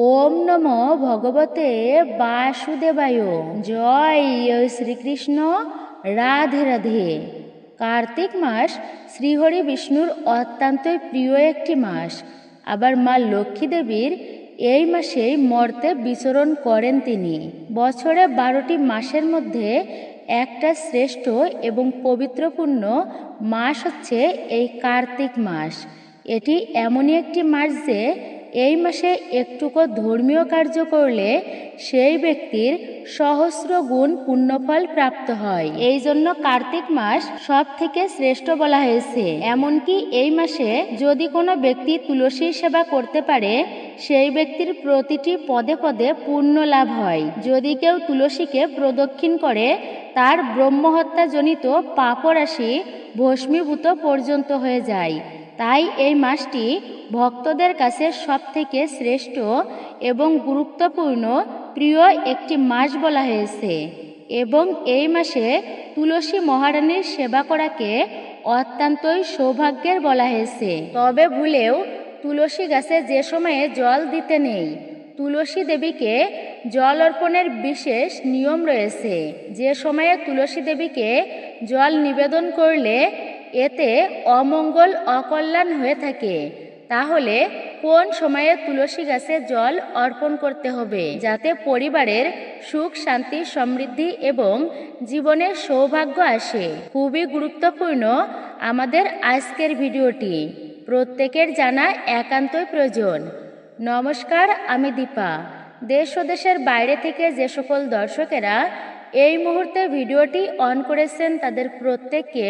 ওম নম ভগবতে বাসুদেবায়। জয় শ্রীকৃষ্ণ, রাধে রাধে। কার্তিক মাস শ্রীহরি বিষ্ণুর অত্যন্তই প্রিয় একটি মাস। আবার মা লক্ষ্মী দেবীর এই মাসেই মর্তে বিচরণ করেন তিনি। বছরে বারোটি মাসের মধ্যে একটা শ্রেষ্ঠ এবং পবিত্রপূর্ণ মাস হচ্ছে এই কার্তিক মাস। এটি এমনই একটি মাস যে এই মাসে একটুকু ধর্মীয় কার্য করলে সেই ব্যক্তির সহস্র গুণ পুণ্যফল প্রাপ্ত হয়। এই জন্য কার্তিক মাস সব থেকে শ্রেষ্ঠ বলা হয়েছে। এমনকি এই মাসে যদি কোনো ব্যক্তি তুলসীর সেবা করতে পারে, সেই ব্যক্তির প্রতিটি পদে পদে পুণ্য লাভ হয়। যদি কেউ তুলসীকে প্রদক্ষিণ করে, তার ব্রহ্মহত্যাজনিত পাপরাশি ভস্মীভূত পর্যন্ত হয়ে যায়। তাই এই মাসটি ভক্তদের কাছে সবথেকে শ্রেষ্ঠ এবং গুরুত্বপূর্ণ প্রিয় একটি মাস বলা হয়েছে এবং এই মাসে তুলসী মহারানীর সেবা করাকে অত্যন্তই সৌভাগ্যের বলা হয়েছে। তবে ভুলেও তুলসী গাছে যে সময়ে জল দিতে নেই, তুলসী দেবীকে জল অর্পণের বিশেষ নিয়ম রয়েছে। যে সময়ে তুলসী দেবীকে জল নিবেদন করলে এতে অমঙ্গল, অকল্যাণ হয়ে থাকে। তাহলে কোন সময়ে তুলসী গাছে জল অর্পণ করতে হবে? যাতে পরিবারের সুখ, শান্তি, সমৃদ্ধি এবং জীবনের সৌভাগ্য আসে। খুবই গুরুত্বপূর্ণ আমাদের আজকের ভিডিওটি। প্রত্যেকের জানা একান্তই প্রয়োজন। নমস্কার, আমি দীপা। দেশ ও দেশের বাইরে থেকে যে সকল দর্শকেরা এই মুহূর্তে ভিডিওটি অন করেছেন তাদের প্রত্যেককে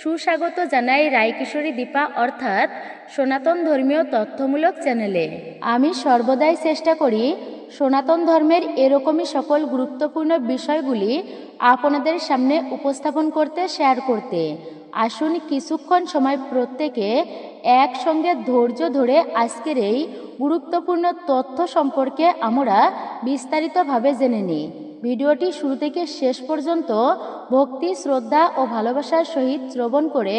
সুস্বাগত জানাই রায়কিশোরী দীপা অর্থাৎ সনাতন ধর্মীয় তথ্যমূলক চ্যানেলে আমি সর্বদাই চেষ্টা করি সনাতন ধর্মের এরকমই সকল গুরুত্বপূর্ণ বিষয়গুলি আপনাদের সামনে উপস্থাপন করতে শেয়ার করতে। আসুন কিছুক্ষণ সময় প্রত্যেকে একসঙ্গে ধৈর্য ধরে আজকের এই গুরুত্বপূর্ণ তথ্য সম্পর্কে আমরা বিস্তারিতভাবে জেনে নিই। ভিডিওটি শুরু থেকে শেষ পর্যন্ত ভক্তি, শ্রদ্ধা ও ভালোবাসার সহিত শ্রবণ করে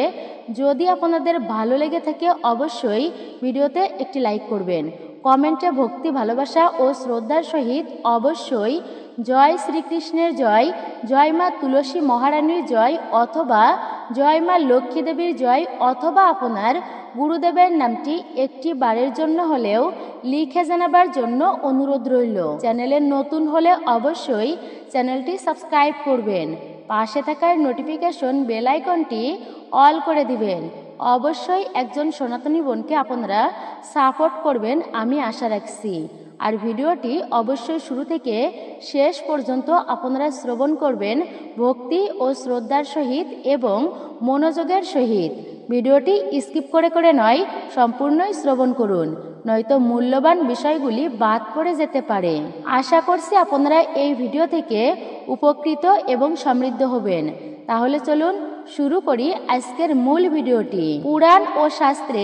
যদি আপনাদের ভালো লেগে থাকে অবশ্যই ভিডিওতে একটি লাইক করবেন। কমেন্টে ভক্তি, ভালোবাসা ও শ্রদ্ধার সহিত অবশ্যই জয় শ্রীকৃষ্ণের জয় জয় মা তুলসী মহারানীর জয় অথবা জয় মা লক্ষ্মী দেবীর জয় অথবা আপনার গুরুদেবের নামটি একটি বারের জন্য হলেও লিখে জানাবার জন্য অনুরোধ রইল। চ্যানেলে নতুন হলে অবশ্যই চ্যানেলটি সাবস্ক্রাইব করবেন। পাশে থাকার নোটিফিকেশন বেল আইকনটি অল করে দিবেন। অবশ্যই একজন সনাতনী বোনকে আপনারা সাপোর্ট করবেন আমি আশা রাখছি। আর ভিডিওটি অবশ্যই শুরু থেকে শেষ পর্যন্ত আপনারা শ্রবণ করবেন ভক্তি ও শ্রদ্ধার সহিত এবং মনোযোগের সহিত। ভিডিওটি স্কিপ করে করে নয়, সম্পূর্ণই শ্রবণ করুন, নয়তো মূল্যবান বিষয়গুলি বাদ পড়ে যেতে পারে। আশা করছি আপনারা এই ভিডিও থেকে উপকৃত এবং সমৃদ্ধ হবেন। তাহলে চলুন শুরু করি আজকের মূল ভিডিওটি। পুরাণ ও শাস্ত্রে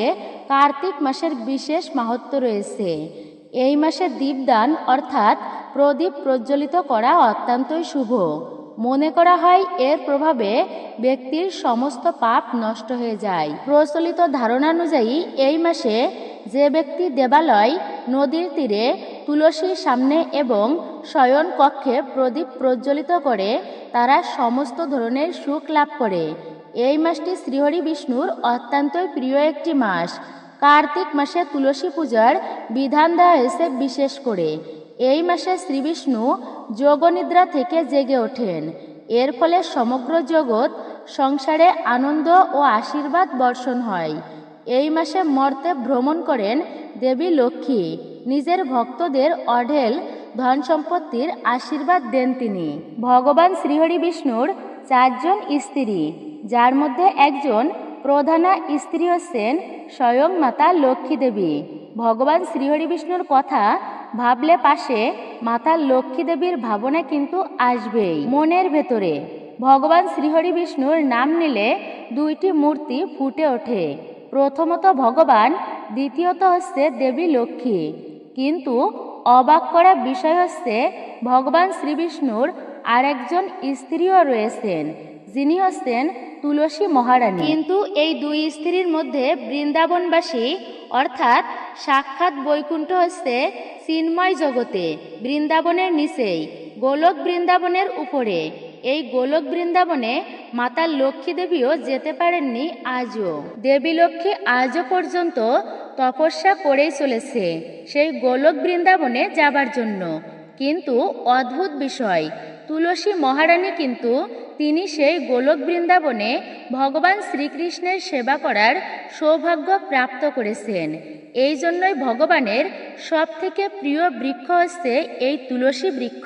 কার্তিক মাসের বিশেষ মাহাত্ম রয়েছে। এই মাসে দীপদান অর্থাৎ প্রদীপ প্রজ্বলিত করা অত্যন্তই শুভ। মনে করা হয় এর প্রভাবে ব্যক্তির সমস্ত পাপ নষ্ট হয়ে যায়। প্রচলিত ধারণা অনুযায়ী এই মাসে যে ব্যক্তি দেবালয়, নদীর তীরে, তুলসীর সামনে এবং শয়ন কক্ষে প্রদীপ প্রজ্বলিত করে, তারা সমস্ত ধরনের সুখ লাভ করে। এই মাসটি শ্রীহরি বিষ্ণুর অত্যন্তই প্রিয় একটি মাস। কার্তিক মাসে তুলসী পূজার বিধান দেওয়া হয়েছে বিশেষ করে। এই মাসে শ্রীবিষ্ণু যোগনিদ্রা থেকে জেগে ওঠেন। এর ফলে সমগ্র জগৎ সংসারে আনন্দ ও আশীর্বাদ বর্ষণ হয়। এই মাসে মর্তে ভ্রমণ করেন দেবী লক্ষ্মী। নিজের ভক্তদের অঢেল ধন সম্পত্তির আশীর্বাদ দেন তিনি। ভগবান শ্রীহরি বিষ্ণুর চারজন স্ত্রী, যার মধ্যে একজন প্রধানা স্ত্রী হচ্ছেন স্বয়ং মাতা লক্ষ্মী দেবী। ভগবান শ্রীহরি বিষ্ণুর কথা ভাবলে পাশে মাতা লক্ষ্মী দেবীর ভাবনা কিন্তু আসবেই। মনের ভেতরে ভগবান শ্রীহরি বিষ্ণুর নাম নিলে দুইটি মূর্তি ফুটে ওঠে। প্রথমত ভগবান, দ্বিতীয়ত হচ্ছে দেবী লক্ষ্মী। কিন্তু অবাক করা বিষয় হচ্ছে ভগবান শ্রীবিষ্ণুর আরেকজন স্ত্রীও রয়েছেন। যিনি হচ্ছেন তুলসী মহারানী। কিন্তু এই দুই স্ত্রীর মধ্যে বৃন্দাবনবাসী, অর্থাৎ সাক্ষাৎ বৈকুণ্ঠ হচ্ছে চিন্ময় জগতে, বৃন্দাবনের নিচেই, গোলক বৃন্দাবনের উপরে। এই গোলক বৃন্দাবনে মাতা লক্ষ্মী দেবীও যেতে পারেননি আজও। দেবী লক্ষ্মী আজও পর্যন্ত তপস্যা করেই চলেছে সেই গোলক বৃন্দাবনে যাবার জন্য। কিন্তু অদ্ভুত বিষয়, তুলসী মহারানী কিন্তু তিনি সেই গোলক বৃন্দাবনে ভগবান শ্রীকৃষ্ণের সেবা করার সৌভাগ্য প্রাপ্ত করেছেন। এই জন্যই ভগবানের সব থেকে প্রিয় বৃক্ষ হচ্ছে এই তুলসী বৃক্ষ।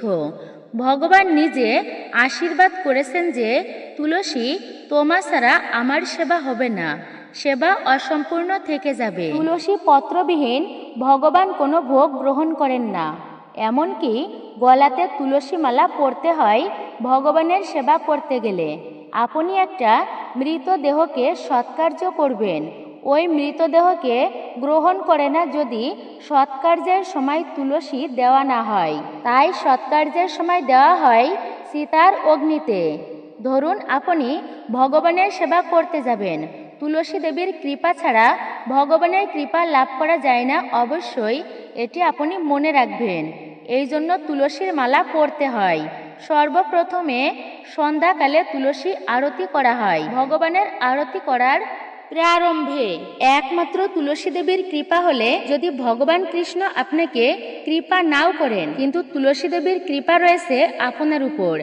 ভগবান নিজে আশীর্বাদ করেছেন যে, তুলসী, তোমা ছাড়া আমার সেবা হবে না, সেবা অসম্পূর্ণ থেকে যাবে। তুলসী পত্রবিহীন ভগবান কোনো ভোগ গ্রহণ করেন না। এমনকি গলাতে তুলসী মালা পরতে হয়, ভগবানের সেবা করতে গেলে। আপনি একটা মৃতদেহকে সৎকার্য করবেন। ওই মৃতদেহকে গ্রহণ করে না যদি সৎকার্যের সময় তুলসী দেওয়া না হয়। তাই সৎকার্যের সময় দেওয়া হয় সীতার অগ্নিতে। ধরুন আপনি ভগবানের সেবা করতে যাবেন। তুলসী দেবীর কৃপা ছাড়া ভগবানের কৃপা লাভ করা যায় না অবশ্যই, এটি আপনি মনে রাখবেন। এই জন্য তুলসীর মালা পরতে হয়। সর্বপ্রথমে সন্ধ্যাকালে তুলসী আরতি করা হয়। ভগবানের আরতি করার প্রারম্ভে একমাত্র তুলসী দেবীর কৃপা হলে যদি ভগবান কৃষ্ণ আপনাকে কৃপা নাও করেন, কিন্তু তুলসী দেবীর কৃপা রয়েছে আপনার উপর,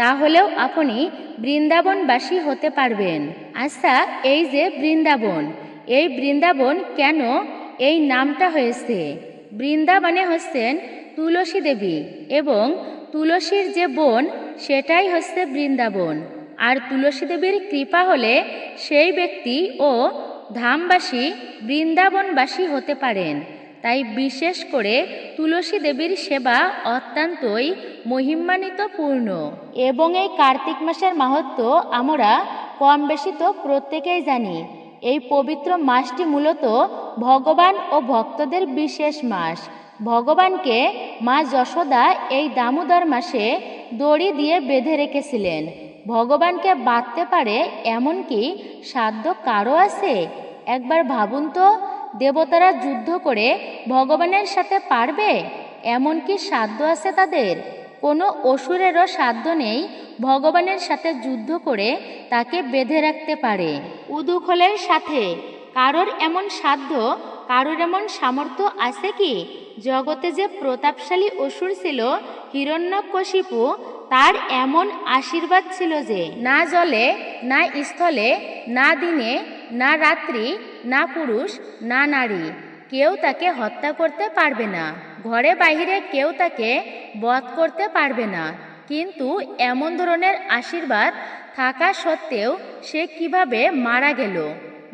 তাহলেও আপনি বৃন্দাবনবাসী হতে পারবেন। আচ্ছা এই যে বৃন্দাবন, এই বৃন্দাবন কেন এই নামটা হয়েছে? বৃন্দাবনে হচ্ছেন তুলসী দেবী এবং তুলসীর যে বন, সেটাই হচ্ছে বৃন্দাবন। আর তুলসী দেবীর কৃপা হলে সেই ব্যক্তি ও ধামবাসী বৃন্দাবনবাসী হতে পারেন। তাই বিশেষ করে তুলসী দেবীর সেবা অত্যন্তই মহিমান্বিতপূর্ণ এবং এই কার্তিক মাসের মাহাত্ম আমরা কম বেশি তো প্রত্যেকেই জানি। এই পবিত্র মাসটি মূলত ভগবান ও ভক্তদের বিশেষ মাস। ভগবানকে মা যশোদা এই দামোদর মাসে দড়ি দিয়ে বেঁধে রেখেছিলেন। ভগবানকে বাঁধতে পারে এমন কি সাধ্য কারও আছে? একবার ভাবুন তো, দেবতারা যুদ্ধ করে ভগবানের সাথে পারবে? এমন কি সাধ্য আছে তাদের? কোনো অসুরেরও সাধ্য নেই ভগবানের সাথে যুদ্ধ করে তাকে বেঁধে রাখতে পারে। উদুখলের সাথে, কারোর এমন সাধ্য, কারোর এমন সামর্থ্য আছে কি? জগতে যে প্রতাপশালী অসুর ছিল, হিরণ্যকশিপু তার এমন আশীর্বাদ ছিল যে না জলে, না স্থলে, না দিনে, না রাত্রি, না পুরুষ, না নারী, কেউ তাকে হত্যা করতে পারবে না। ঘরে বাইরে কেউ তাকে বধ করতে পারবে না। কিন্তু এমন ধরনের আশীর্বাদ থাকা সত্ত্বেও সে কীভাবে মারা গেল?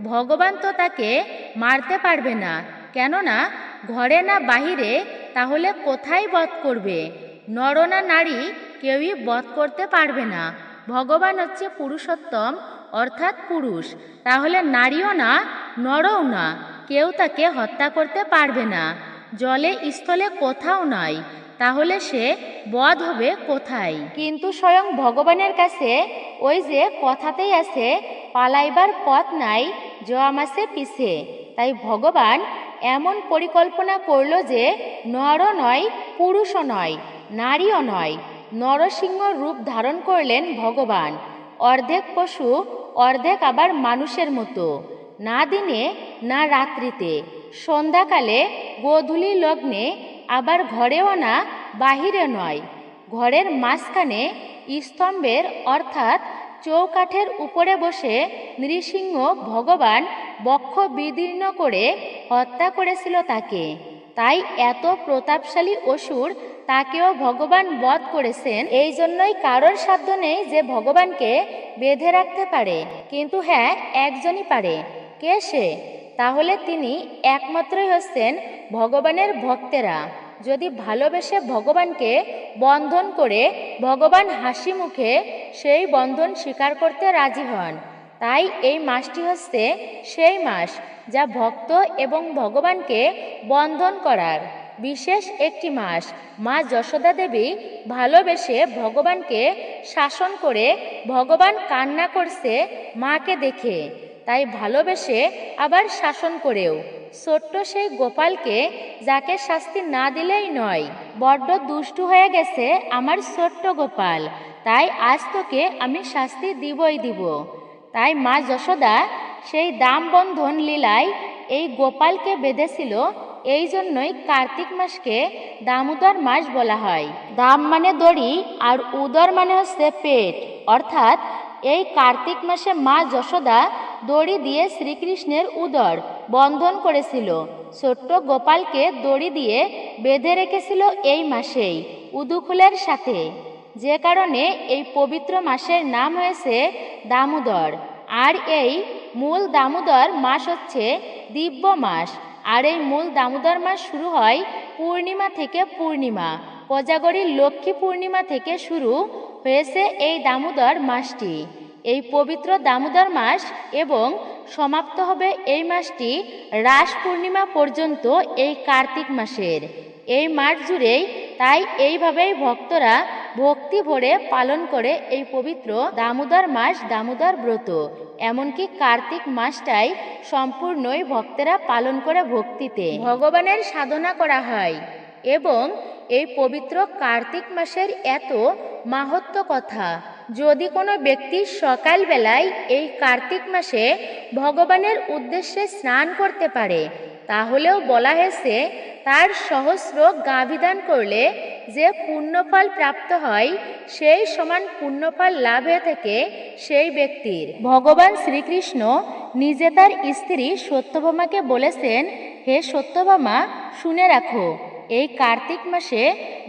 ভগবান তো তাকে মারতে পারবে না। কেননা, ঘরে না বাহিরে তাহলে কোথায় বধ করবে? নর না নারী কেউই বধ করতে পারবে না। ভগবান হচ্ছে পুরুষোত্তম, অর্থাৎ পুরুষ। তাহলে নারীও না, নরও না। কেউ তাকে হত্যা করতে পারবে না। জলে, স্থলে কোথাও নয় তাহলে সে বধ হবে কোথায়? কিন্তু স্বয়ং ভগবানের কাছে ওই যে কথাতেই আছে, পালাইবার পথ নাই জমাসে পিছে। তাই ভগবান এমন পরিকল্পনা করল যে, নরও নয়, পুরুষও নয়, নারীও নয়। নরসিংহ রূপ ধারণ করলেন ভগবান। অর্ধেক পশু, অর্ধেক আবার মানুষের মতো। না দিনে, না রাত্রিতে। সন্ধ্যাকালে গোধূলি লগ্নে আবার ঘরেও না বাহিরে নয়। ঘরের মাঝখানে স্তম্ভের, অর্থাৎ চৌকাঠের উপরে বসে নৃসিংহ ভগবান বক্ষ বিদীর্ণ করে হত্যা করেছিল তাকে। তাই এত প্রতাপশালী অসুর তাকেও ভগবান বধ করেছেন। এই জন্যই কারোর সাধ্য নেই যে ভগবানকে বেঁধে রাখতে পারে। কিন্তু হ্যাঁ একজনই পারে। কে সে? তাহলে তিনি একমাত্রই হচ্ছেন ভগবানের ভক্তেরা। যদি ভালোবেসে ভগবানকে বন্ধন করে ভগবান হাসি মুখে সেই বন্ধন স্বীকার করতে রাজি হন, তাই এই মাসটি হচ্ছে সেই মাস যা ভক্ত এবং ভগবানকে বন্ধন করার। বিশেষ একটি মাস। মা যশোদা দেবী ভালোবেসে ভগবানকে শাসন করে ভগবান কান্না করছে মাকে দেখে। তাই ভালোবেসে আবার শাসন করেও। ছোট্ট সেই গোপালকে যাকে শাস্তি না দিলেই নয়, বড্ড দুষ্টু হয়ে গেছে আমার ছোট্ট গোপাল। তাই আজ তোকে আমি শাস্তি দিবই দিব। তাই মা যশোদা সেই দাম বন্ধন লীলায় এই গোপালকে বেঁধেছিল এই জন্যই কার্তিক মাসকে দামোদর মাস বলা হয়। দাম মানে দড়ি আর উদর মানে হচ্ছে পেট। অর্থাৎ এই কার্তিক মাসে মা যশোদা দড়ি দিয়ে শ্রীকৃষ্ণের উদর বন্ধন করেছিল। ছোট্ট গোপালকে দড়ি দিয়ে বেঁধে রেখেছিল এই মাসেই উদুখুলের সাথে। যে কারণে এই পবিত্র মাসের নাম হয়েছে দামোদর। আর এই মূল দামোদর মাস হচ্ছে দিব্য মাস। আর এই মূল দামোদর মাস শুরু হয় পূর্ণিমা থেকে পূর্ণিমা। কোজাগরীর লক্ষ্মী পূর্ণিমা থেকে শুরু হয়েছে এই দামোদর মাসটি। এই পবিত্র দামোদর মাস এবং সমাপ্ত হবে এই মাসটি রাস পূর্ণিমা পর্যন্ত এই কার্তিক মাসের। এই মাস জুড়েই তাই এইভাবেই ভক্তরা ভক্তি ভরে পালন করে এই পবিত্র দামোদর মাস দামোদর ব্রত। এমনকি কার্তিক মাসটাই সম্পূর্ণই ভক্তেরা পালন করে ভক্তিতে। ভগবানের সাধনা করা হয় এবং এই পবিত্র কার্তিক মাসের এত মাহাত্ম কথা, যদি কোনো ব্যক্তি সকালবেলায় এই কার্তিক মাসে ভগবানের উদ্দেশ্যে স্নান করতে পারে তাহলেও বলা হয়েছে, তার সহস্র গাভিদান করলে যে পুণ্যফল প্রাপ্ত হয়, সেই সমান পুণ্যফল লাভ হয়ে থাকে সেই ব্যক্তির। ভগবান শ্রীকৃষ্ণ নিজে তার স্ত্রী সত্যভামাকে বলেছেন, হে সত্যভামা, শুনে রাখো, এই কার্তিক মাসে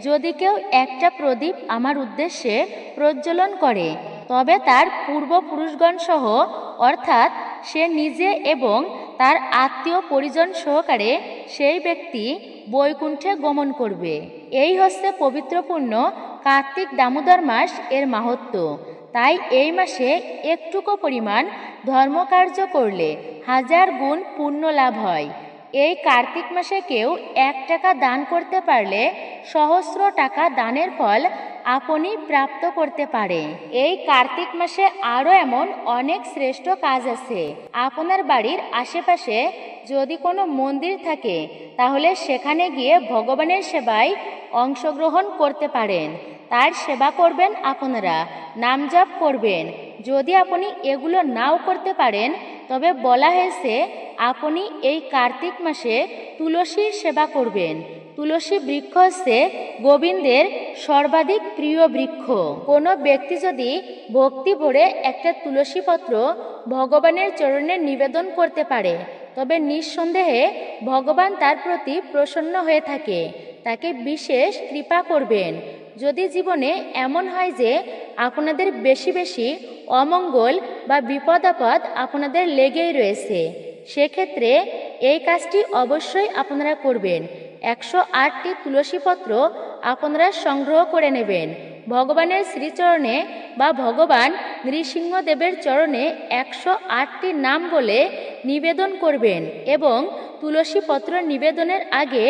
যদি কেউ একটা প্রদীপ আমার উদ্দেশ্যে প্রজ্বলন করে, তবে তার পূর্বপুরুষগণ সহ অর্থাৎ সে নিজে এবং তার আত্মীয় পরিজন সহকারে সেই ব্যক্তি বৈকুণ্ঠে গমন করবে। এই হচ্ছে পবিত্রপূর্ণ কার্তিক দামোদর মাস এর মাহাত্ম। তাই এই মাসে একটুকু পরিমাণ ধর্মকার্য করলে হাজার গুণ পুণ্য লাভ হয়। এই কার্তিক মাসে কেউ এক টাকা দান করতে পারলে সহস্র টাকা দানের ফল আপনি প্রাপ্ত করতে পারে। এই কার্তিক মাসে আরও এমন অনেক শ্রেষ্ঠ কাজ আছে। আপনার বাড়ির আশেপাশে যদি কোনো মন্দির থাকে, তাহলে সেখানে গিয়ে ভগবানের সেবায় অংশগ্রহণ করতে পারেন। তার সেবা করবেন আপনারা। নাম জপ করবেন। যদি আপনি এগুলো নাও করতে পারেন, তবে বলা হয়েছে, আপনি এই কার্তিক মাসে তুলসীর সেবা করবেন। তুলসী বৃক্ষ হচ্ছে গোবিন্দের সর্বাধিক প্রিয় বৃক্ষ। কোনো ব্যক্তি যদি ভক্তি ভরে একটা তুলসী পত্র ভগবানের চরণে নিবেদন করতে পারে, তবে নিঃসন্দেহে ভগবান তার প্রতি প্রসন্ন হয়ে থাকে। তাকে বিশেষ কৃপা করবেন। যদি জীবনে এমন হয় যে আপনাদের বেশি বেশি অমঙ্গল বা বিপদাপদ আপনাদের লেগেই রয়েছে, সেক্ষেত্রে এই কাজটি অবশ্যই আপনারা করবেন। একশো আটটি তুলসীপত্র আপনারা সংগ্রহ করে নেবেন। ভগবানের শ্রীচরণে বা ভগবান নৃসিংহদেবের চরণে একশো আটটি নাম বলে নিবেদন করবেন এবং তুলসীপত্র নিবেদনের আগে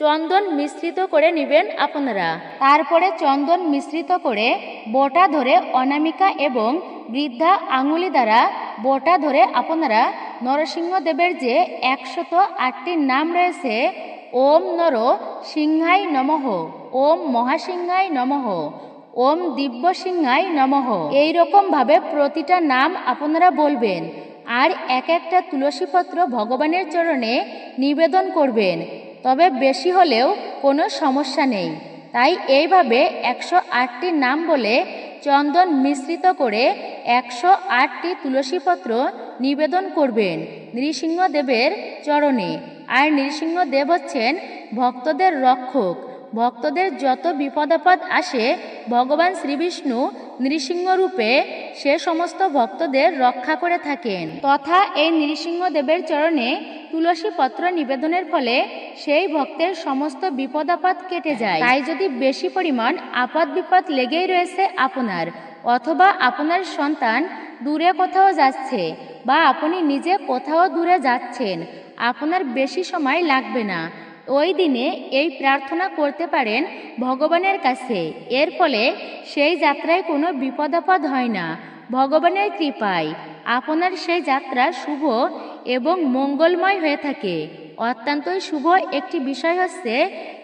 চন্দন মিশ্রিত করে নেবেন আপনারা। তারপরে চন্দন মিশ্রিত করে বোটা ধরে অনামিকা এবং বৃদ্ধা আঙুলি দ্বারা বোটা ধরে আপনারা নরসিংহদেবের যে একশত আটটি নাম রয়েছে, ওম নর সিংহাই নমঃ, ওম মহাসিংহাই নমঃ, ওম দিব্য সিংহাই নমঃ। এইরকমভাবে প্রতিটা নাম আপনারা বলবেন আর এক একটা তুলসীপত্র ভগবানের চরণে নিবেদন করবেন। তবে বেশি হলেও কোনো সমস্যা নেই। তাই এইভাবে একশো আটটি নাম বলে চন্দন মিশ্রিত করে একশো আটটি তুলসীপত্র নিবেদন করবেন নৃসিংহদেবের চরণে। আর নৃসিংহদেব হচ্ছেন ভক্তদের রক্ষক। ভক্তদের যত বিপদাপদ আসে, ভগবান শ্রীবিষ্ণু নৃসিংহরূপে সে সমস্ত ভক্তদের রক্ষা করে থাকেন। তথা এই নৃসিংহদেবের চরণে তুলসী পত্র নিবেদনের ফলে সেই ভক্তের সমস্ত বিপদাপদ কেটে যায়। তাই যদি বেশি পরিমাণ আপদ বিপদ লেগেই রয়েছে আপনার, অথবা আপনার সন্তান দূরে কোথাও যাচ্ছে, বা আপনি নিজে কোথাও দূরে যাচ্ছেন, আপনার বেশি সময় লাগবে না। ওই দিনে এই প্রার্থনা করতে পারেন ভগবানের কাছে। এর ফলে সেই যাত্রায় কোনো বিপদাপদ হয় না। ভগবানের কৃপায় আপনার সেই যাত্রা শুভ এবং মঙ্গলময় হয়ে থাকে। অত্যন্তই শুভ একটি বিষয় হচ্ছে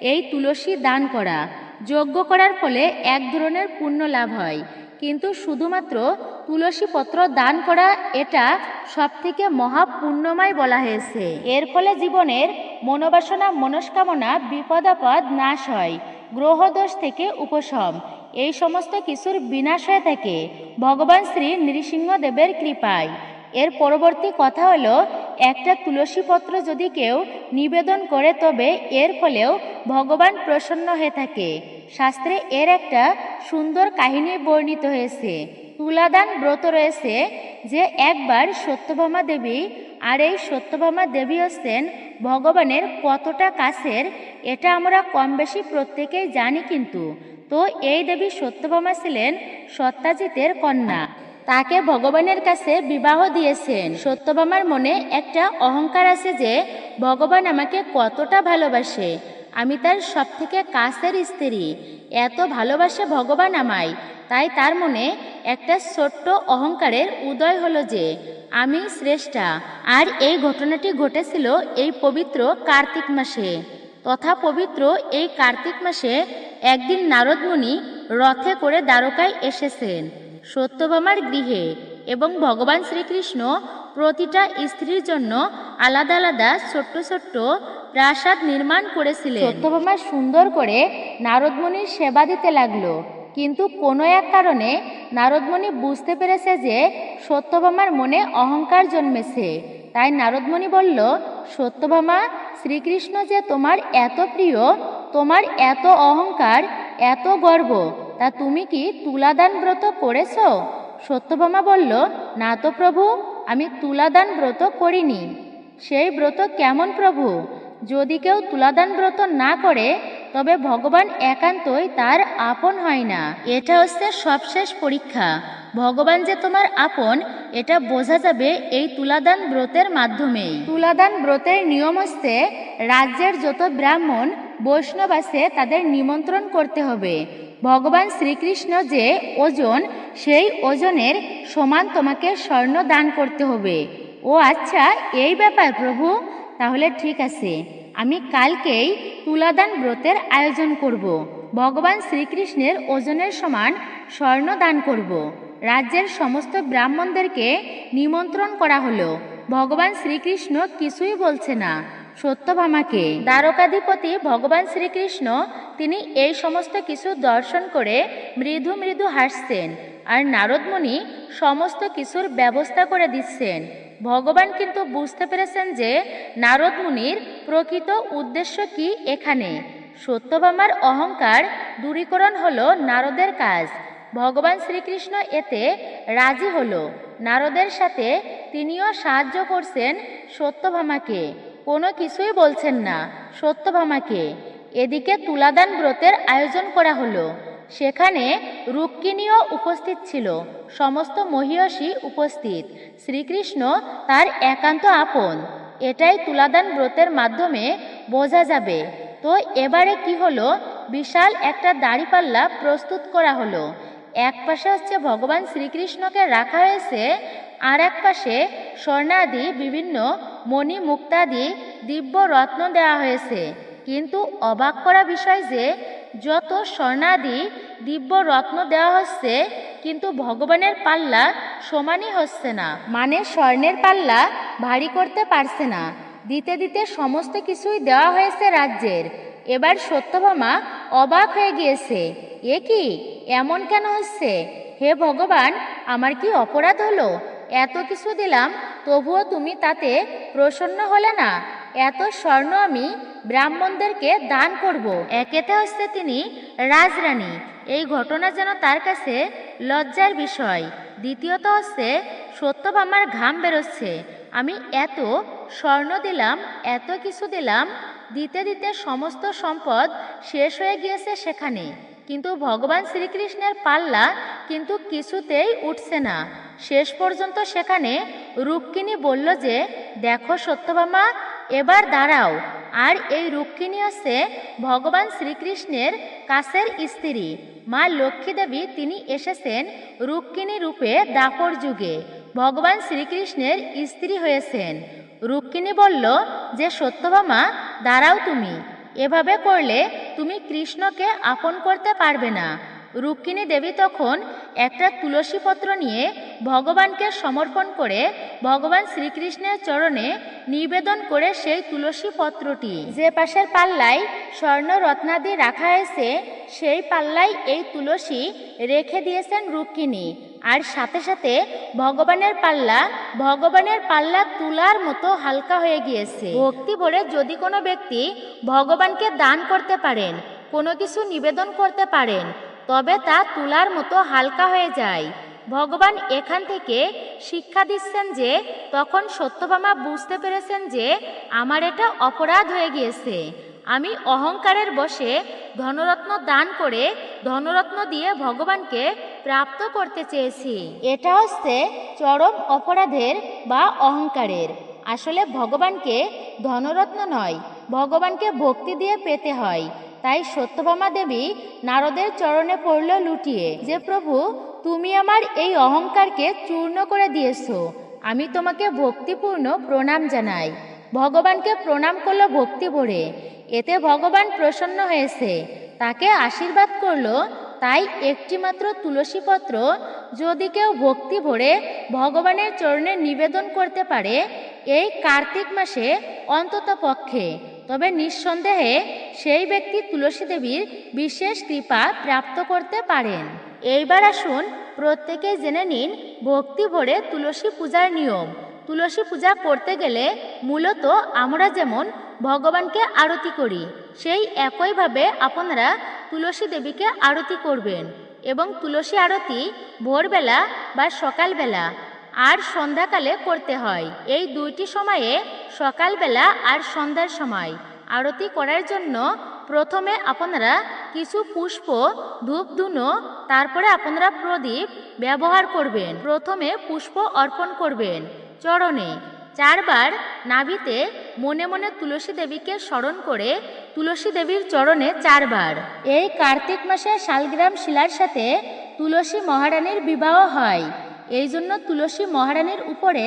এই তুলসী দান করা। যজ্ঞ করার ফলে এক ধরনের পুণ্য লাভ হয়। কিন্তু শুধুমাত্র তুলসী পত্র দান করা এটা সবথেকে মহাপুণ্যময় বলা হয়েছে। এর ফলে জীবনের মনোবাসনা, মনস্কামনা, বিপদাপদ নাশ হয়। গ্রহদোষ থেকে উপশম। এই সমস্ত কিছুর বিনাশ হয়ে থাকে। ভগবান শ্রী নৃসিংহদেবের কৃপায়। এর পরবর্তী কথা হলো, একটা তুলসী পত্র যদি কেউ নিবেদন করে, তবে এর ফলেও ভগবান প্রসন্ন হয়ে থাকে। শাস্ত্রে এর একটা সুন্দর কাহিনী বর্ণিত হয়েছে। তুলাদান ব্রত রয়েছে যে একবার সত্যভামা দেবী আর এই সত্যভামা দেবী হচ্ছেন ভগবানের কতটা কাছের, এটা আমরা কম বেশি প্রত্যেকেই জানি কিন্তু। তো এই দেবী সত্যভামা ছিলেন সত্যাজিতের কন্যা। তাকে ভগবানের কাছে বিবাহ দিয়েছেন। সত্যভামার মনে একটা অহংকার আছে যে, ভগবান আমাকে কতটা ভালোবাসে। আমি তার সব থেকে কাছের স্ত্রী। এত ভালোবাসে ভগবান আমায়। তাই তার মনে একটা ছোট্ট অহংকারের উদয় হলো যে, আমি শ্রেষ্ঠা। আর এই ঘটনাটি ঘটেছিল এই পবিত্র কার্তিক মাসে। তথা পবিত্র এই কার্তিক মাসে একদিন নারদমুনি রথে করে দ্বারকায় এসেছেন, সত্যভামার গৃহে। এবং ভগবান শ্রীকৃষ্ণ প্রতিটা স্ত্রীর জন্য আলাদা আলাদা ছোট্ট ছোট্ট প্রাসাদ নির্মাণ করেছিলেন। সত্যভামা সুন্দর করে নারদমণির সেবা দিতে লাগল। কিন্তু কোনো এক কারণে নারদমণি বুঝতে পেরেছে যে সত্যভামার মনে অহংকার জন্মেছে। তাই নারদমণি বলল, সত্যভামা, শ্রীকৃষ্ণ যে তোমার এত প্রিয়, তোমার এত অহংকার, এত গর্ব, তা তুমি কি তুলাদান ব্রত করেছ? সত্যভামা বলল, না তো প্রভু, আমি তুলাদান ব্রত করিনি। সেই ব্রত কেমন প্রভু? যদি কেউ তুলাদান ব্রত না করে তবে ভগবান একান্তই তার আপন হয় না। এটা হচ্ছে সবশেষ পরীক্ষা। ভগবান যে তোমার আপন, এটা বোঝা যাবে এই তুলাদান ব্রতের মাধ্যমেই। তুলাদান ব্রতের নিয়ম হচ্ছে, রাজ্যের যত ব্রাহ্মণ, বৈষ্ণব আছে, তাদের নিমন্ত্রণ করতে হবে। ভগবান শ্রীকৃষ্ণ যে ওজন, সেই ওজনের সমান তোমাকে স্বর্ণ দান করতে হবে। ও আচ্ছা এই ব্যাপার প্রভু, তাহলে ঠিক আছে। আমি কালকেই তুলাদান ব্রতের আয়োজন করব। ভগবান শ্রীকৃষ্ণের ওজনের সমান স্বর্ণ দান করব। রাজ্যের সমস্ত ব্রাহ্মণদেরকে নিমন্ত্রণ করা হলো। ভগবান শ্রীকৃষ্ণ কিছুই বলছে না। সত্যভামাকে দ্বারকাধিপতি ভগবান শ্রীকৃষ্ণ তিনি এই সমস্ত কিছু দর্শন করে মৃদু মৃদু হাসছেন। আর নারদমণি সমস্ত কিছুর ব্যবস্থা করে দিচ্ছেন। ভগবান কিন্তু বুঝতে পেরেছেন যে নারদমুনির প্রকৃত উদ্দেশ্য কি এখানে? সত্যভামার অহংকার দূরীকরণ হলো নারদের কাজ। ভগবান শ্রীকৃষ্ণ এতে রাজি হলো। নারদের সাথে তিনিও সাহায্য করছেন সত্যভামাকে। কোনো কিছুই বলছেন না সত্যভামাকে। এদিকে তুলাদান ব্রতের আয়োজন করা হলো। সেখানে রুক্মিণীও উপস্থিত ছিল। সমস্ত মহিয়সী উপস্থিত। শ্রীকৃষ্ণ তার একান্ত আপন। এটাই তুলাদান ব্রতের মাধ্যমে বোঝা যাবে। তো এবারে কি হলো? বিশাল একটা দাড়িপাল্লা প্রস্তুত করা হলো। এক পাশে হচ্ছে ভগবান শ্রীকৃষ্ণকে রাখা হয়েছে, আর এক পাশে স্বর্ণাদি, বিভিন্ন মণি মুক্তাদি, দিব্য রত্ন দেওয়া হয়েছে। কিন্তু অবাক করা বিষয় যে যত স্বর্ণাদি দিব্য রত্ন দেওয়া হচ্ছে, কিন্তু ভগবানের পাল্লা সমানই হচ্ছে না। মানে স্বর্ণের পাল্লা ভারী করতে পারছে না। দিতে দিতে সমস্ত কিছুই দেওয়া হয়েছে রাজ্যের। এবার সত্যভামা অবাক হয়ে গিয়েছে। এ কি? এমন কেন হচ্ছে? হে ভগবান, আমার কি অপরাধ হলো? এত কিছু দিলাম, তবুও তুমি তাতে প্রসন্ন হলে না? এত স্বর্ণ আমি ব্রাহ্মণদেরকে দান করব। একেতে হচ্ছে তিনি রাজরানী। এই ঘটনা যেন তার কাছে লজ্জার বিষয়। দ্বিতীয়ত হচ্ছে সত্যভামার ঘাম বেরোচ্ছে। আমি এত স্বর্ণ দিলাম, এত কিছু দিলাম, দিতে দিতে সমস্ত সম্পদ শেষ হয়ে গিয়েছে সেখানে। কিন্তু ভগবান শ্রীকৃষ্ণের পাল্লা কিন্তু কিছুতেই উঠছে না। শেষ পর্যন্ত সেখানে রুক্মিণী বলল যে, দেখো সত্যভামা এবার দাঁড়াও। আর এই রুক্মিণী হচ্ছে ভগবান শ্রীকৃষ্ণের কাছের স্ত্রী। মা লক্ষ্মী দেবী তিনি এসেছেন রুক্মিণী রূপে দাপর যুগে। ভগবান শ্রীকৃষ্ণের স্ত্রী হয়েছেন। রুক্মিণী বলল, যে সত্যভামা দাঁড়াও তুমি। এভাবে করলে তুমি কৃষ্ণকে আপন করতে পারবে না। রুক্মিণী দেবী তখন একটা তুলসী পত্র নিয়ে ভগবানকে সমর্পণ করে ভগবান শ্রীকৃষ্ণের চরণে নিবেদন করে সেই তুলসী পত্রটি যে পাশের পাল্লায় স্বর্ণ রত্নাদি রাখা হয়েছে, সেই পাল্লায় এই তুলসী রেখে দিয়েছেন রুক্মিণী। আর সাথে সাথে ভগবানের পাল্লা ভগবানের পাল্লা তুলার মতো হালকা হয়ে গিয়েছে। ভক্তি বলে যদি কোনো ব্যক্তি ভগবানকে দান করতে পারেন, কোনো কিছু নিবেদন করতে পারেন তবে তা তুলার মতো হালকা হয়ে যায়। ভগবান এখান থেকে শিক্ষা দিচ্ছেন যে, তখন সত্যভামা বুঝতে পেরেছেন যে, আমার এটা অপরাধ হয়ে গিয়েছে। আমি অহংকারের বসে ধনরত্ন দান করে ধনরত্ন দিয়ে ভগবানকে প্রাপ্ত করতে চেয়েছি। এটা হচ্ছে চরম অপরাধের বা অহংকারের। আসলে ভগবানকে ধনরত্ন নয়, ভগবানকে ভক্তি দিয়ে পেতে হয়। তাই সত্যভামা দেবী নারদের চরণে পড়ল লুটিয়ে। যে প্রভু, তুমি আমার এই অহংকারকে চূর্ণ করে দিয়েছ। আমি তোমাকে ভক্তিপূর্ণ প্রণাম জানাই। ভগবানকে প্রণাম করল ভক্তি ভরে। এতে ভগবান প্রসন্ন হয়েছে। তাকে আশীর্বাদ করল তাই একটিমাত্র তুলসী পত্র যদি কেউ ভক্তি ভরে ভগবানের চরণে নিবেদন করতে পারে, এই কার্তিক মাসে অন্তত পক্ষে তবে নিঃসন্দেহে সেই ব্যক্তি তুলসী দেবীর বিশেষ কৃপা প্রাপ্ত করতে পারেন। এইবার আসুন প্রত্যেকেই জেনে নিন ভক্তি ভরে তুলসী পূজার নিয়ম। তুলসী পূজা করতে গেলে মূলত আমরা যেমন ভগবানকে আরতি করি, সেই একইভাবে আপনারা তুলসী দেবীকে আরতি করবেন এবং তুলসী আরতি ভোরবেলা বা সকালবেলা আর সন্ধ্যাকালে করতে হয়। এই দুইটি সময়ে সকালবেলা আর সন্ধ্যার সময় আরতি করার জন্য প্রথমে আপনারা কিছু পুষ্প, ধূপ, ধুনো, তারপরে আপনারা প্রদীপ ব্যবহার করবেন। প্রথমে পুষ্প অর্পণ করবেন চরণে। চারবার নাভিতে মনে মনে তুলসী দেবীকে স্মরণ করে তুলসী দেবীর চরণে চারবার। এই কার্তিক মাসে শালগ্রাম শিলার সাথে তুলসী মহারানীর বিবাহ হয়। এই জন্য তুলসী মহারানীর উপরে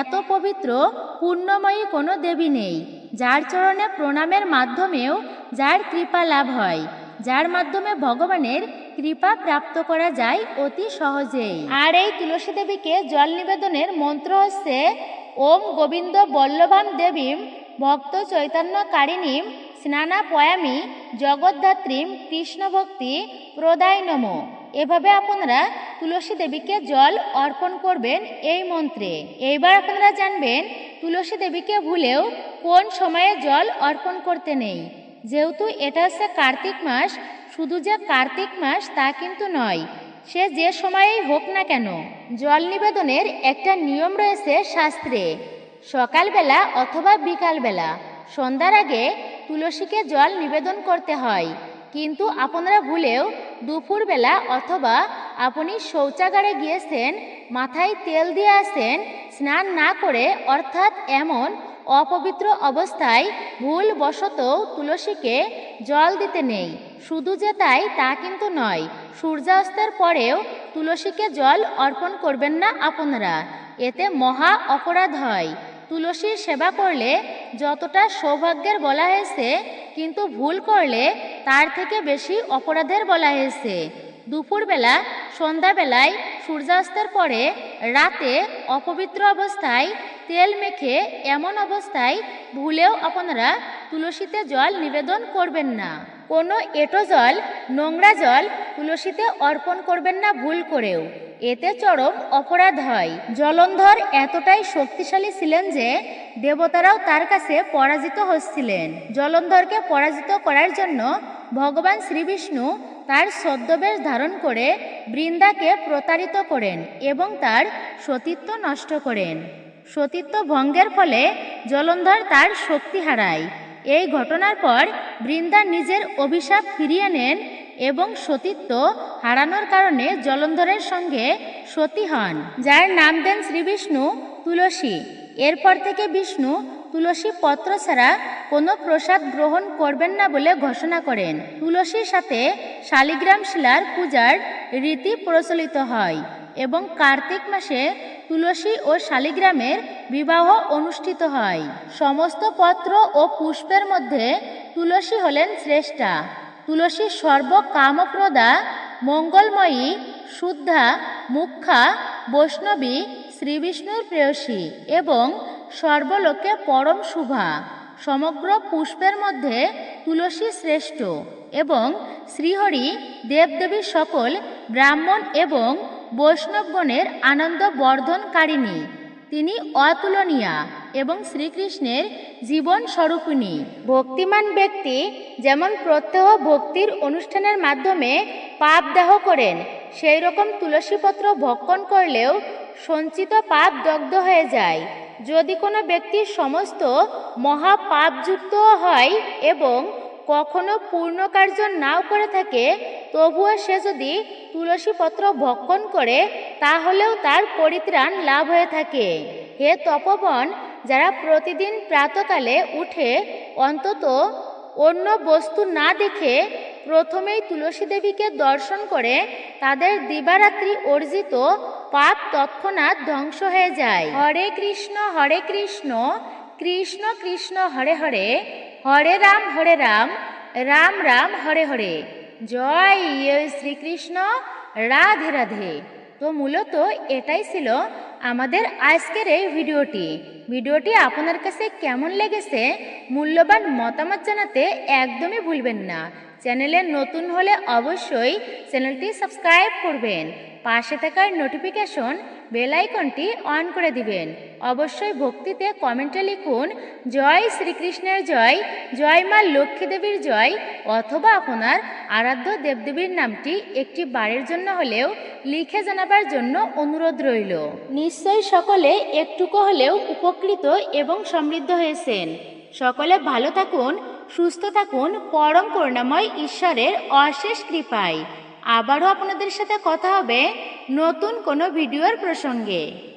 এত পবিত্র পূর্ণময়ী কোনো দেবী নেই, যার চরণে প্রণামের মাধ্যমেও যার কৃপা লাভ হয়, যার মাধ্যমে ভগবানের কৃপা প্রাপ্ত করা যায় অতি সহজেই। আর এই তুলসী দেবীকে জল নিবেদনের মন্ত্র হচ্ছে, ওম গোবিন্দ বল্লভাম দেবীম ভক্ত চৈতন্য কারিণীম স্নানা পয়ামি জগদ্ধাত্রীম কৃষ্ণ ভক্তি প্রদায় নম। এভাবে আপনারা তুলসী দেবীকে জল অর্পণ করবেন এই মন্ত্রে। এইবার আপনারা জানবেন, তুলসী দেবীকে ভুলেও কোন সময়ে জল অর্পণ করতে নেই। যেহেতু এটা হচ্ছে কার্তিক মাস, শুধু যে কার্তিক মাস তা কিন্তু নয়, সে যে সময়েই হোক না কেন, জল নিবেদনের একটা নিয়ম রয়েছে শাস্ত্রে। সকালবেলা অথবা বিকালবেলা সন্ধ্যার আগে তুলসীকে জল নিবেদন করতে হয়। কিন্তু আপনারা ভুলেও দুপুরবেলা অথবা আপনি শৌচাগারে গিয়েছেন, মাথায় তেল দিয়ে আসেন, স্নান না করে অর্থাৎ এমন অপবিত্র অবস্থায় ভুলবশত তুলসীকে জল দিতে নেই। শুধু যে তাই, তা কিন্তু নয়। সূর্যাস্তের পরেও তুলসীকে জল অর্পণ করবেন না আপনারা। এতে মহা অপরাধ হয়। তুলসীর সেবা করলে যতটা সৌভাগ্যের বলা হয়েছে, কিন্তু ভুল করলে তার থেকে বেশি অপরাধের বলা হয়েছে। দুপুরবেলা, সন্ধ্যাবেলায়, সূর্যাস্তের পরে, রাতে অপবিত্র অবস্থায়, তেল মেখে এমন অবস্থায় ভুলেও আপনারা তুলসীতে জল নিবেদন করবেন না। কোনো এটো জল, নোংরা জল তুলসীতে অর্পণ করবেন না ভুল করেও। এতে চরম অপরাধ হয়। জলন্ধর এতটাই শক্তিশালী ছিলেন যে দেবতারাও তার কাছে পরাজিত হচ্ছিলেন। জলন্ধরকে পরাজিত করার জন্য ভগবান শ্রীবিষ্ণু তার ছদ্মবেশ ধারণ করে বৃন্দাকে প্রতারিত করেন এবং তার সতীত্ব নষ্ট করেন। সতীত্ব ভঙ্গের ফলে জলন্ধর তার শক্তি হারায়। এই ঘটনার পর বৃন্দা নিজের অভিশাপ ফিরিয়ে নেন এবং সতীত্ব হারানোর কারণে জলন্ধরের সঙ্গে সতী হন, যার নাম দেন শ্রীবিষ্ণু তুলসী। এরপর থেকে বিষ্ণু তুলসী পত্র ছাড়া কোনো প্রসাদ গ্রহণ করবেন না বলে ঘোষণা করেন। তুলসীর সাথে শালিগ্রাম শিলার পূজার রীতি প্রচলিত হয়। এবং কার্তিক মাসে তুলসী ও শালিগ্রামের বিবাহ অনুষ্ঠিত হয়। সমস্ত পত্র ও পুষ্পের মধ্যে তুলসী হলেন শ্রেষ্ঠা। তুলসী সর্বকামপ্রদা, মঙ্গলময়ী, শুদ্ধা, মুখ্যা, বৈষ্ণবী, শ্রীবিষ্ণুর প্রেয়সী এবং সর্বলোকে পরম শুভা। সমগ্র পুষ্পের মধ্যে তুলসী শ্রেষ্ঠ এবং শ্রীহরি, দেবদেবী সকল ব্রাহ্মণ এবং বৈষ্ণবগণের আনন্দ বর্ধনকারিণী তিনি অতুলনীয়া এবং শ্রীকৃষ্ণের জীবন স্বরূপিণী ভক্তিমান ব্যক্তি যেমন প্রত্যহ ভক্তির অনুষ্ঠানের মাধ্যমে পাপ দাহ করেন সেই রকম তুলসীপত্র ভক্ষণ করলেও সঞ্চিত পাপ দগ্ধ হয়ে যায়। যদি কোনো ব্যক্তি সমস্ত মহাপাপযুক্ত হয় এবং কখনো পূর্ণ কার্য নাও করে থাকে, তবুও সে যদি তুলসী পত্র ভক্ষণ করে, তাহলেও তার পরিত্রাণ লাভ হয়ে থাকে। হে তপবন, যারা প্রতিদিন প্রাতকালে উঠে অন্তত অন্য বস্তু না দেখে প্রথমেই তুলসী দেবীকে দর্শন করে, তাদের দিবারাত্রি অর্জিত পাপ তৎক্ষণাৎ ধ্বংস হয়ে যায়। হরে কৃষ্ণ হরে কৃষ্ণ কৃষ্ণ কৃষ্ণ, হরে হরে হরে রাম হরে রাম রাম রাম, হরে হরে। জয় শ্রীকৃষ্ণ, রাধে রাধে। তো মূলত এটাই ছিল আমাদের আজকের এই ভিডিওটি। ভিডিওটি আপনার কাছে কেমন লেগেছে, মূল্যবান মতামত জানাতে একদমই ভুলবেন না। চ্যানেলে নতুন হলে অবশ্যই চ্যানেলটি সাবস্ক্রাইব করবেন। পাশে থাকার নোটিফিকেশন বেল আইকনটি অন করে দিবেন। অবশ্যই ভক্তিতে কমেন্টে লিখুন, জয় শ্রীকৃষ্ণের জয় জয় মা লক্ষ্মী দেবীর জয় অথবা আপনার আরাধ্য দেবদেবীর নামটি একটি বারের জন্য হলেও লিখে জানাবার জন্য অনুরোধ রইল। নিশ্চয়ই সকলে একটুকু হলেও উপকৃত এবং সমৃদ্ধ হয়েছেন। সকলে ভালো থাকুন, সুস্থ থাকুন, পরম করুণাময় ঈশ্বরের অশেষ কৃপায়। আবারও আপনাদের সাথে কথা হবে নতুন কোনো ভিডিওর প্রসঙ্গে।